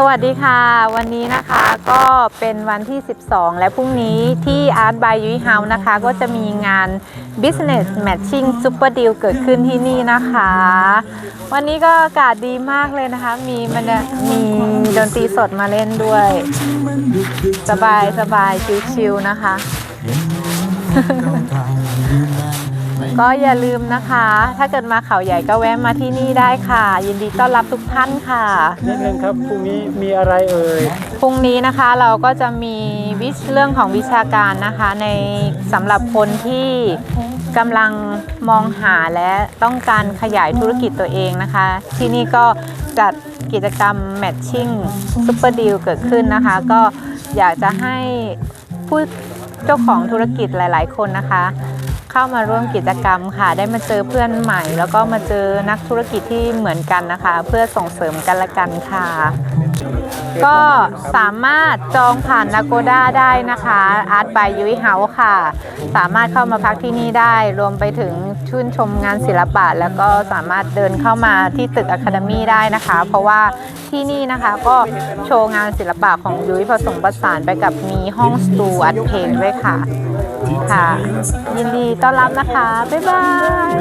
สวัสดีค่ะ วันนี้นะคะก็เป็นวันที่ 12 และพรุ่งนี้ที่ Art by ยุ้ยเฮานะคะ ก็จะมีงาน Business Matching Super Deal เกิดขึ้นที่นี่นะคะ วันนี้ก็อากาศดีมากเลยนะคะ มีมันมีดนตรีสดมาเล่นด้วย สบายสบายชิลๆนะคะ ก็อย่าลืมนะคะ ถ้าเกิดมาเขาใหญ่ก็แวะมาที่นี่ได้ค่ะ ยินดีต้อนรับทุกท่านค่ะ นิดนึงครับพรุ่งนี้มีอะไรเอ่ย พรุ่งนี้นะคะเราก็จะมีวิชเรื่องของวิชาการนะคะ ในสำหรับคนที่กำลังมองหาและต้องการขยายธุรกิจตัวเองนะคะ ที่นี่ก็จัดกิจกรรม Matching Super Deal เกิดขึ้นนะคะ ก็อยากจะให้ผู้ เจ้าของธุรกิจหลาย ๆ คนนะคะ เข้ามาร่วมกิจกรรมค่ะ ได้มาเจอเพื่อนใหม่ แล้วก็มาเจอนักธุรกิจที่เหมือนกันนะคะ เพื่อส่งเสริมกันและกันค่ะ ก็สามารถจองผ่าน Nagoda ได้นะคะ Art by ยุ้ยเฮาค่ะ สามารถเข้ามาพักที่นี่ได้ รวมไปถึงชื่นชมงานศิลปะ แล้วก็สามารถเดินเข้ามาที่ตึกอะคาเดมีได้นะคะ เพราะว่าที่นี่นะคะก็โชว์งานศิลปะของยุ้ยผสมผสานไปกับมีห้องสตูอัดเพลงด้วยค่ะค่ะ ยินดีต้อนรับนะคะ บ๊ายบาย